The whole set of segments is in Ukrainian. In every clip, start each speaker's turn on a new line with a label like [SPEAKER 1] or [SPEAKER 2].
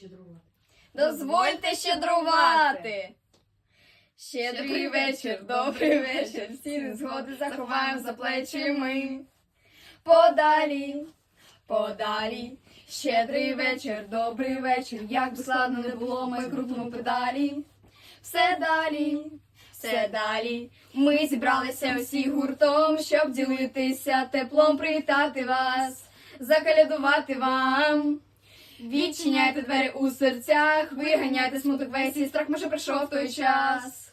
[SPEAKER 1] Щедрувати.
[SPEAKER 2] Дозвольте щедрувати. Щедрий вечір, добрий вечір. Всі незгоди заховаємо за плечі ми. Подалі, подалі. Щедрий вечір, добрий вечір. Як би складно не було, ми крутимо педалі. Все далі, все далі. Ми зібралися усі гуртом, щоб ділитися теплом, привітати вас, закалядувати вам. Відчиняйте двері у серцях, виганяйте смуток весь і страх, може прийшов той час.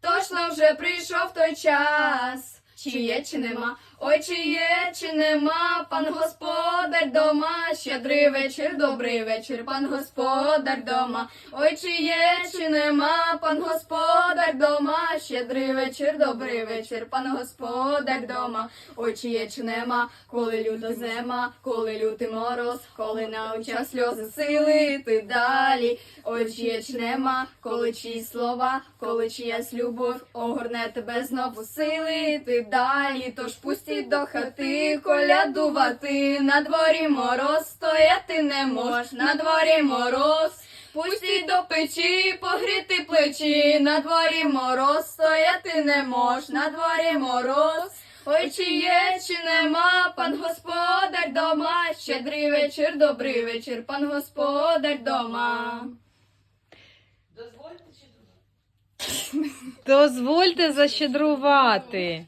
[SPEAKER 2] Точно вже прийшов той час. Чи є, чи нема? Ой, чи є, чи нема? Пан господар дома, щедрий вечір, добрий вечір, пан господар дома. Ой, чи є, чи нема? Пан господар дома, щедрий вечір, добрий вечір, пан господар дома. Ой, чи є, чи нема, коли люта зима, коли лютий мороз, коли на очах сльози сили ти далі. Ой, чи є, чи нема, коли чиї слова, коли чиясь любов, огорне тебе знову сили ти далі. Тож пустіть до хати колядувати, на дворі мороз, стояти не мож, на дворі мороз. Пустіть до печі, погріти плечі, на дворі мороз, стояти не мож, на дворі мороз. Ой, чи є, чи нема, пан господар дома, щедрий вечір, добрий вечір, пан господар дома.
[SPEAKER 1] Дозвольте.
[SPEAKER 3] Дозвольте защедрувати.